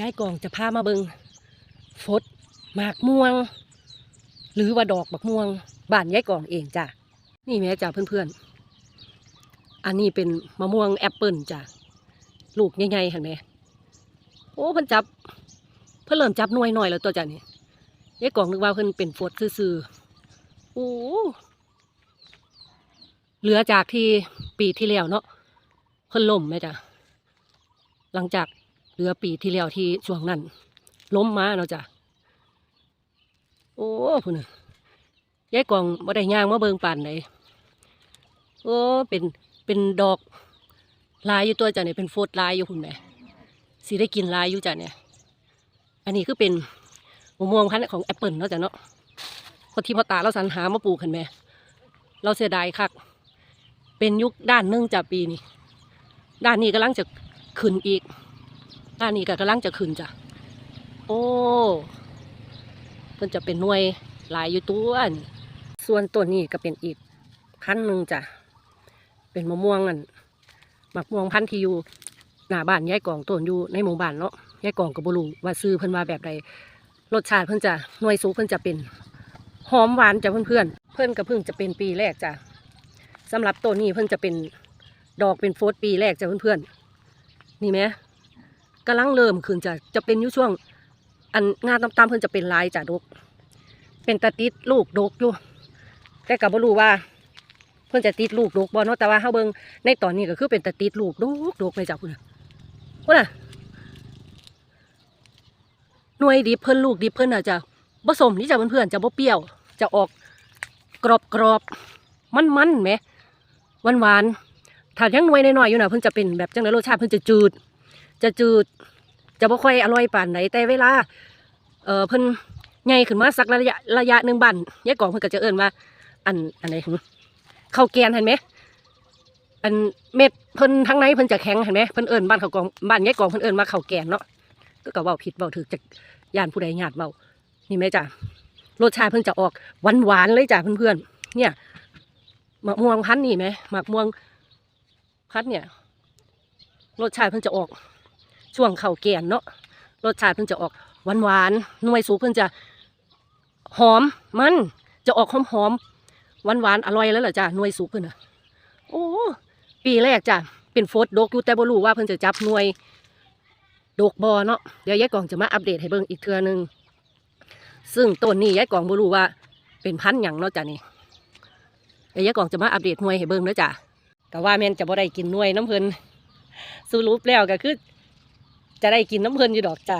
ยายกองจะพามาเบิงฟดหมากม่วง หรือว่าดอกบักม่วงบ้านยายกองเองจ้ะนี่แม่จ้ะเพื่อนๆ อันนี้เป็นมะม่วงแอปเปิลจ้ะลูกใหญ่ๆเห็นไหมโอ้เพิ่นจับ เพิ่นเริ่มจับหน่วยหน่อยแล้วตัวจ้ะนี่ยายกองนึกว่าเพิ่นเป็นฟดซื่อๆโอ้เหลือจากที่ปีที่แล้วเนาะเพิ่นล่มไหมจ้ะหลังจาก เหลือปีที่แล้วที่ช่วงนั้นล้มมาเนาะจ้ะโอ้พุ่นน่ะยายกองบ่ได้ย่างมาเบิงป่านไหนโอ้เป็นเป็นดอกลายอยู่ตัวจ้ะเนี่ยเป็นโฟดลายอยู่พุ่นแม่สิได้กินลายอยู่จ้ะเนี่ย อันนี้คือเป็นมะม่วงพันธุ์ของแอปเปิลเนาะจ้ะเนาะพอที่พอตาเราสรรหามาปลูกเห็นไหมเราเสียดายคัก เป็นยุคด้านนึงจ้ะปีนี้ ด้านนี้กำลังจะขึ้นอีก ด้านนี้ก็กำลังจะขึ้นจ้ะ โอ้เพิ่นจะเป็นหน่วยหลายอยู่ตัวนี่ส่วนตัวนี้ก็เป็นอีกพันหนึ่งจ้ะ เป็นมะม่วงอันมะม่วงพันธุ์ที่อยู่หน้าบ้านยายกองต้นอยู่ในหมู่บ้านเนาะยายกองก็บ่รู้ว่าซื้อเพิ่นว่าแบบใดรสชาติเพิ่นจะหน่วยสูงเพิ่นจะเป็นหอมหวานจ้ะเพื่อนๆเพิ่นก็เพิ่งจะเป็นปีแรกจ้ะสำหรับตัวนี้เพิ่นจะเป็นดอกเป็นโฟสปีแรกจ้ะเพื่อนๆนี่ไหม กำลังเริ่มขึ้นจะจะเป็นอยู่ช่วง อันงานตามๆเพิ่นจะเป็นลายจ้ะดก เป็นตาติดลูกดกอยู่ แต่ก็บ่รู้ว่า เพิ่นจะติดลูกดกบ่เนาะแต่ว่าเฮาเบิ่งในตอนนี้ก็คือเป็นตาติดลูกดกดกเลยจ้ะพุ่นน่ะพุ่นน่ะหน่วยดิบเพิ่นลูกดิบเพิ่นน่ะจะผสมนี่จ้ะเพื่อนๆจะบ่เปรี้ยว จะออกกรอบกรอบมันมันๆแหมหวานหวานถ้ายังหน่วยน้อยๆอยู่น่ะเพิ่นจะเป็นแบบจังไดรสชาติเพิ่นจะจืด จะจืดจะบ่ค่อยอร่อยปานไหนแต่เวลา เออเพิ่นใหญ่ขึ้นมาสักระยะระยะหนึ่งบันยายกองเพิ่นก็จะเอิ้นว่า อันอันไหนข้าวแกนเห็นไหมอันเม็ดเพิ่นทั้งในเพิ่นจะแข็งเห็นไหมเพิ่นเอิ้นบ้านเขาวกองบ้านยายกองเพิ่นเอิ้นว่าข้าวแกนเนาะก็ก็เว้าผิดเว้าถูกจากย่านผู้ใดญาติเว้านี่แม่จ้ะรสชาติเพิ่นจะออกหวานหวานๆเลยจ้ะเพื่อนๆเนี่ยหมะม่วงพันนี่ไหมหมะม่วงพันเนี่ยรสชาติเพิ่นจะออก ช่วงเข่าแกนเนาะรสชาติเพิ่นจะออกหวานหวานหน่วยสูเพิ่นจะหอมมันจะออกหอมหอมหวานหวานอร่อยแล้วล่ะจ้ะหน่วยสูเพิ่นอะโอ้ปีแรกจ้ะเป็นโฟดดกอยู่แต่บ่รู้ว่าเพิ่นจะจับหน่วยดกบอเนาะเดี๋ยวยายกองจะมาอัปเดตให้เบิ่งอีกเทื่อนึงซึ่งต้นนี้ยายกองบ่รู้ว่าเป็นพันธุ์หยังเนาะจ้ะนี่เดี๋ยวยายกองจะมาอัปเดตหน่วยให้เบิ่งเนาะจ้ะแต่ว่าแม่นจะบ่ได้กินหน่วยน้ำเพิ่นสรุปแล้วก็คือ จะได้กินน้ำเพลินอยู่ดอกจ้า